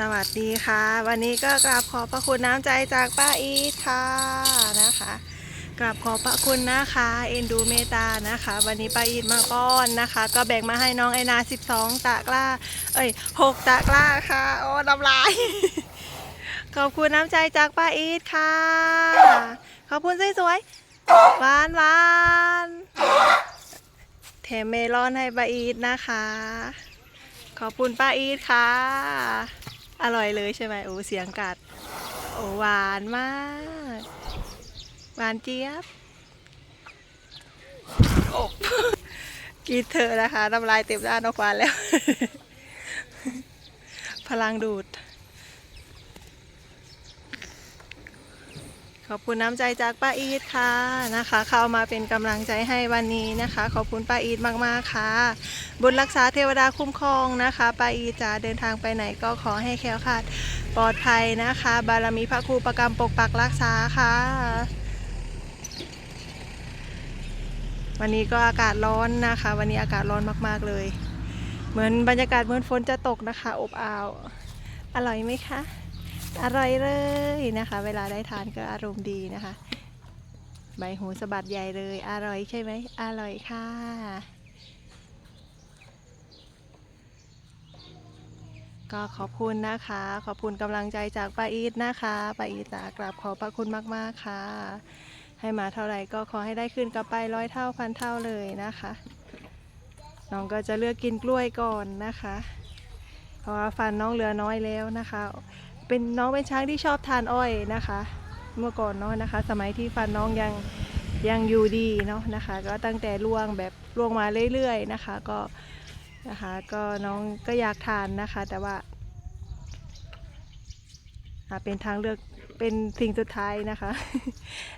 สวัสดีค่ะ วันนี้ก็กราบขอบพระคุณน้ำใจจากป้าอีทค่ะนะคะกราบขอบพระคุณนะคะเอ็นดูเมตานะคะ วันนี้ป้าอีทมาป้อนนะคะ ก็แบ่งมาให้น้องไอนา 12 ตะกร้า เอ้ย6ตะกร้าค่ะโอ้น้ำลาย ขอบคุณน้ำใจจากป้าอีทค่ะ ขอบคุณสวยๆหวานหวานแถมเมลอนให้ป้าอีทนะคะ ขอบคุณป้าอีทค่ะ อร่อยเลยใช่ไหมโอ้เสียงกัด โอ้หวานมาก หวานเจี๊ยบโอ้กินเธอะนะคะน้ำลายเต็มด้านนอกวานแล้ว พลังดูด ขอบคุณน้ำใจจากป้าอีทค่ะนะคะ เข้ามาเป็นกำลังใจให้วันนี้นะคะ ขอบคุณป้าอีทมากๆค่ะ บุญรักษาเทวดาคุ้มครองนะคะป้าอีทจะเดินทางไปไหนก็ขอให้แคล้วคลาดปลอดภัยนะคะ บารมีพระครูประกรรมปกปักรักษาค่ะ วันนี้ก็อากาศร้อนนะคะ วันนี้อากาศร้อนมากๆเลย เหมือนบรรยากาศเหมือนฝนจะตกนะคะ อบอ้าว อร่อยไหมคะ อร่อยเลยนะคะ เวลาได้ทานก็อารมณ์ดีนะคะ ใบหูสะบัดใหญ่เลย อร่อยใช่ไหมอร่อยค่ะก็ขอบคุณนะคะ ขอบคุณกำลังใจจากป้าอีทนะคะป้าอีทจะกราบขอบพระคุณมากๆค่ะ ให้มาเท่าไหร่ก็ขอให้ได้ขึ้นกลับไปร้อยเท่าพันเท่าเลยนะคะ น้องก็จะเลือกกินกล้วยก่อนนะคะ เพราะว่าฟันน้องเหลือน้อยแล้วนะคะ เป็นน้องเป็นช้างที่ชอบทานอ้อยนะคะ เมื่อก่อนเนาะนะคะ สมัยที่ฟันน้องยังยังอยู่ดีเนาะนะคะ ก็ตั้งแต่ล่วงแบบล่วงมาเรื่อยๆนะคะ ก็นะคะก็น้องก็อยากทานนะคะ แต่ว่าเป็นทางเลือกเป็นสิ่งสุดท้ายนะคะ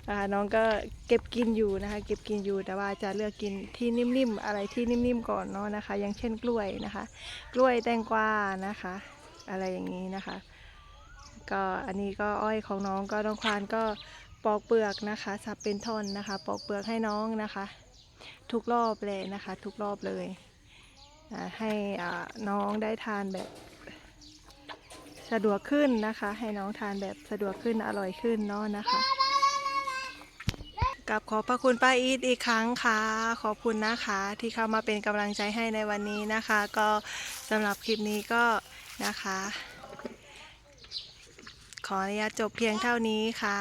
นะคะ น้องก็เก็บกินอยู่นะคะ เก็บกินอยู่แต่ว่าจะเลือกกินที่นิ่มๆอะไรที่นิ่มๆก่อนเนาะนะคะ อย่างเช่นกล้วยนะคะ กล้วยแตงกวานะคะ อะไรอย่างนี้นะคะ ก็อันนี้ก็อ้อยของน้องก็น้องควานก็ปอกเปลือกนะคะสับเป็นท่อนนะคะ ปอกเปลือกให้น้องนะคะ ทุกรอบเลยนะคะ ทุกรอบเลยให้น้องได้ทานแบบสะดวกขึ้นนะคะ ให้น้องทานแบบสะดวกขึ้นอร่อยขึ้นเนาะนะคะกับขอบพระคุณป้าอีทอีกครั้งค่ะ ขอบคุณนะคะที่เข้ามาเป็นกำลังใจให้ในวันนี้นะคะ ก็สำหรับคลิปนี้ก็นะคะ ขออนุญาตจบเพียงเท่านี้ค่ะ